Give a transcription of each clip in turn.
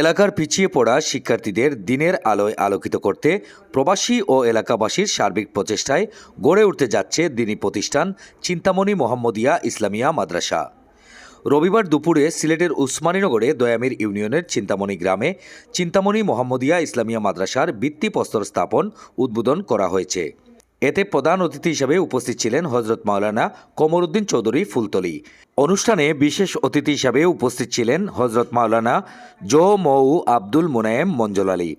এলাকার পিছিয়ে পড়া শিক্ষার্থীদের দিনের আলোয় আলোকিত করতে প্রবাসী ও এলাকাবাসীর সার্বিক প্রচেষ্টায় গড়ে উঠতে যাচ্ছে দিনী প্রতিষ্ঠান চিন্তামণি মোহাম্মদিয়া ইসলামিয়া মাদ্রাসা। রবিবার দুপুরে সিলেটের উসমানীনগরে দয়ামির ইউনিয়নের চিন্তামণি গ্রামে চিন্তামণি মোহাম্মদিয়া ইসলামিয়া মাদ্রাসার ভিত্তিপ্রস্তর স্থাপন উদ্বোধন করা হয়েছে। এতে প্রধান অতিথি হিসেবে উপস্থিত ছিলেন হজরত মাওলানা কমরুদ্দিন চৌধুরী ফুলতলি। অনুষ্ঠানে বিশেষ অতিথি হিসাবে উপস্থিত ছিলেন হজরত মাওলানা জো মৌ আব্দুল মোনায়েম মঞ্জল আলী।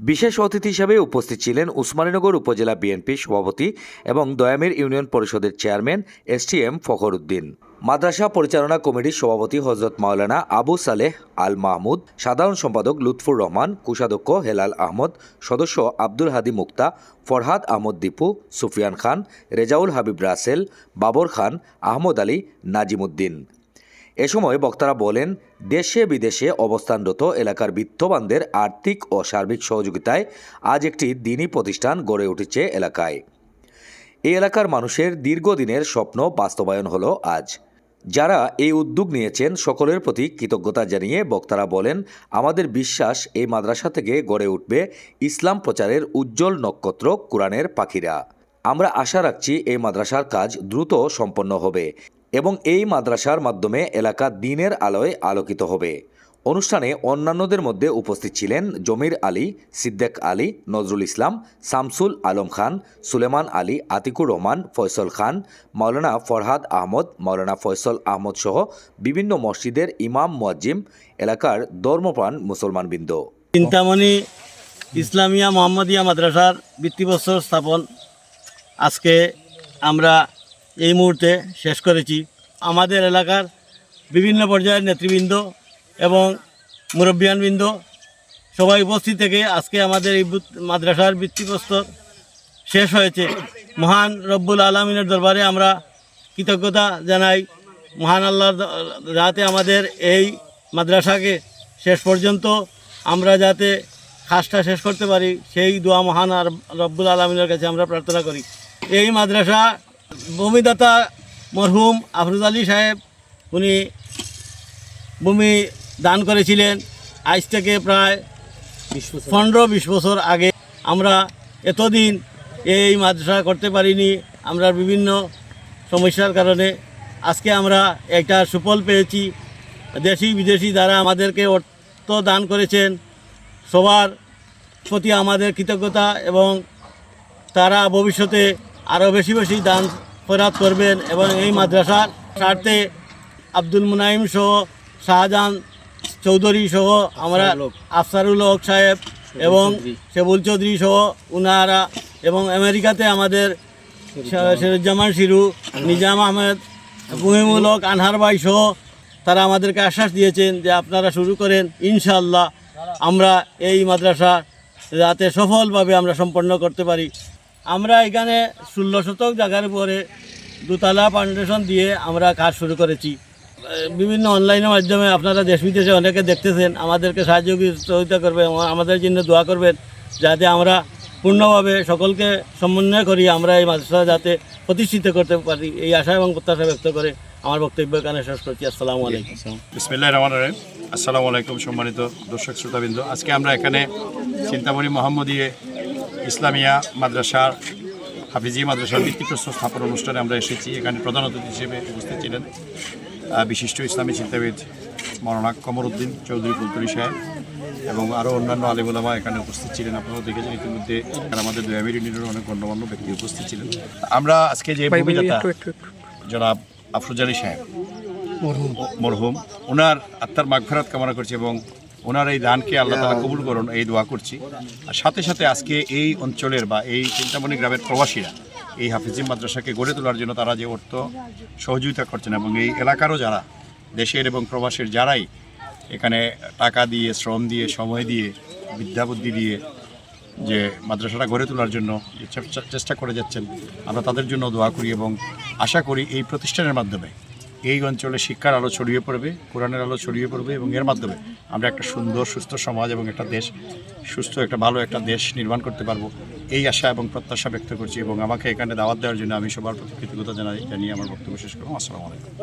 বিশেষ অতিথি হিসাবে উপস্থিত ছিলেন উসমানীনগর উপজেলা বিএনপি সভাপতি এবং দয়ামের ইউনিয়ন পরিষদের chairman S T M Fakhruddin. মাদ্রাসা পরিচালনা কমিটির সভাপতি হজরত মাওলানা আবু সালেহ আল মাহমুদ সাধারণ সম্পাদক লুৎফুর রহমান, কোষাধ্যক্ষ হেলাল আহমদ, সদস্য আব্দুল হাদি মুক্তা, ফরহাদ আহমদ দীপু, সুফিয়ান খান, রেজাউল হাবিব রাসেল, বাবর খান, আহমদ আলী নাজিমুদ্দিন। এ সময় বক্তারা বলেন, দেশে বিদেশে অবস্থানরত এলাকার বিত্তবানদের আর্থিক ও সার্বিক সহযোগিতায় আজ একটি দিনী প্রতিষ্ঠান গড়ে উঠেছে এলাকায়। এই এলাকার মানুষের দীর্ঘদিনের স্বপ্ন বাস্তবায়ন হলো আজ। যারা এই উদ্যোগ নিয়েছেন সকলের প্রতি কৃতজ্ঞতা জানিয়ে বক্তারা বলেন, আমাদের বিশ্বাস এই মাদ্রাসা থেকে গড়ে উঠবে ইসলাম প্রচারের উজ্জ্বল নক্ষত্র কোরআনের পাখিরা। আমরা আশা রাখছি এই মাদ্রাসার কাজ দ্রুত সম্পন্ন হবে এবং এই মাদ্রাসার মাধ্যমে এলাকা দিনের আলোয় আলোকিত হবে। অনুষ্ঠানে অন্যান্যদের মধ্যে উপস্থিত ছিলেন জমির আলী, সিদ্দেক আলী, নজরুল ইসলাম, শামসুল আলম খান, সুলেমান আলী, আতিকুর রহমান, ফয়সল খান, মাওলানা ফরহাদ আহমদ, মাওলানা ফয়সল আহমদ সহ বিভিন্ন মসজিদের ইমাম মুয়াজ্জিম, এলাকার ধর্মপ্রাণ মুসলমানবৃন্দ। চিন্তামণি ইসলামিয়া মোহাম্মদিয়া মাদ্রাসার ভিত্তিবৎসর স্থাপন আজকে আমরা এই মুহূর্তে শেষ করেছি। আমাদের এলাকার বিভিন্ন পর্যায়ের নেতৃবৃন্দ এবং মুরব্বিয়ানবৃন্দ, সবাই উপস্থিত থেকে আজকে আমাদের এই মাদ্রাসার ভিত্তিপ্রস্তর শেষ হয়েছে। মহান রব্বুল আলমিনের দরবারে আমরা কৃতজ্ঞতা জানাই। মহান আল্লাহর যাতে আমাদের এই মাদ্রাসাকে শেষ পর্যন্ত আমরা যাতে কাজটা শেষ করতে পারি, সেই দোয়া মহান আর রব্বুল আলমিনের কাছে আমরা প্রার্থনা করি। এই মাদ্রাসা ভূমিদাতা মরহুম আফরুজ আলী সাহেব, উনি ভূমি দান করেছিলেন। আজ থেকে প্রায় পনেরো বিশ বছর আগে আমরা এতদিন এই মাদ্রাসা করতে পারিনি। আমরা বিভিন্ন সমস্যার কারণে আজকে আমরা একটা সুফল পেয়েছি। দেশি বিদেশি যারা আমাদেরকে অর্থ দান করেছেন, সবার প্রতি আমাদের কৃতজ্ঞতা এবং তারা ভবিষ্যতে আরও বেশি বেশি দান ফেরাত করবেন এবং এই মাদ্রাসার স্বার্থে আব্দুল মুনাইম সহ শাহজাহান চৌধুরী সহ আমরা আফসারুল হক সাহেব এবং সেবুল চৌধুরী সহ উনারা এবং আমেরিকাতে আমাদের সিরুজ্জামান শিরু নিজাম আহমেদ মুহিমুল হক আনহার ভাই সহ তারা আমাদেরকে আশ্বাস দিয়েছেন যে আপনারা শুরু করেন ইনশাল্লাহ আমরা এই মাদ্রাসা যাতে সফলভাবে আমরা সম্পন্ন করতে পারি। আমরা এখানে ষোলো শতক জায়গার উপরে দুতলা ফাউন্ডেশন দিয়ে আমরা কাজ শুরু করেছি। বিভিন্ন অনলাইনের মাধ্যমে আপনারা দেশ বিদেশে অনেকে দেখতেছেন, আমাদেরকে সাহায্য সহযোগিতা করবেন এবং আমাদের জন্য দোয়া করবেন যাতে আমরা পূর্ণভাবে সকলকে সমন্বয় করি, আমরা এই মাদ্রাসা যাতে প্রতিষ্ঠিত করতে পারি। এই আশা এবং প্রত্যাশা ব্যক্ত করে আমার বক্তব্য এখানে শেষ করছি। আসসালামু আলাইকুম। আসসালামু আলাইকুম সম্মানিত দর্শক, শ্রোতাবৃন্দ। আজকে আমরা এখানে চিন্তামণি মোহাম্মদীয় ইসলামিয়া মাদ্রাসার, হাফিজি মাদ্রাসার ভিত্তিপ্রস্তর স্থাপন অনুষ্ঠানে আমরা এসেছি। এখানে প্রধান অতিথি হিসেবে উপস্থিত ছিলেন বিশিষ্ট ইসলামী চিন্তাবিদ মৌলানা কমরউদ্দিন চৌধুরী ফুলতরি সাহেব এবং আরও অন্যান্য আলিমুলামা এখানে উপস্থিত ছিলেন। আপনারা দেখেছেন ইতিমধ্যে আমাদের দয়ামির ইউনিয়নের অনেক গণ্যমান্য ব্যক্তি উপস্থিত ছিলেন। আমরা আজকে যে ভূমিদাতা জনাব আফরুজ আলী সাহেব মরহুম। ওনার আত্মার মাগফেরাত কামনা করছি এবং ওনার এই দানকে আল্লাহ তালা কবুল করুন এই দোয়া করছি। আর সাথে সাথে আজকে এই অঞ্চলের বা এই চিন্তামণি গ্রামের প্রবাসীরা এই হাফিজি মাদ্রাসাকে গড়ে তোলার জন্য তারা যে অর্থ সহযোগিতা করছেন এবং এই এলাকারও যারা, দেশের এবং প্রবাসের যারাই এখানে টাকা দিয়ে, শ্রম দিয়ে, সময় দিয়ে, বিদ্যাবুদ্ধি দিয়ে যে মাদ্রাসাটা গড়ে তোলার জন্য চেষ্টা করে যাচ্ছেন, আমরা তাদের জন্য দোয়া করি এবং আশা করি এই প্রতিষ্ঠানের মাধ্যমে এই অঞ্চলে শিক্ষার আলো ছড়িয়ে পড়বে, কোরআনের আলো ছড়িয়ে পড়বে এবং এর মাধ্যমে আমরা একটা সুন্দর, সুস্থ সমাজ এবং একটা দেশ, সুস্থ একটা ভালো একটা দেশ নির্মাণ করতে পারব। এই আশা এবং প্রত্যাশা ব্যক্ত করছি এবং আমাকে এখানে দাওয়াত দেওয়ার জন্য আমি সবার প্রতি কৃতজ্ঞতা জানাই, জানিয়ে আমার বক্তব্য শেষ করলাম। আসসালামু আলাইকুম।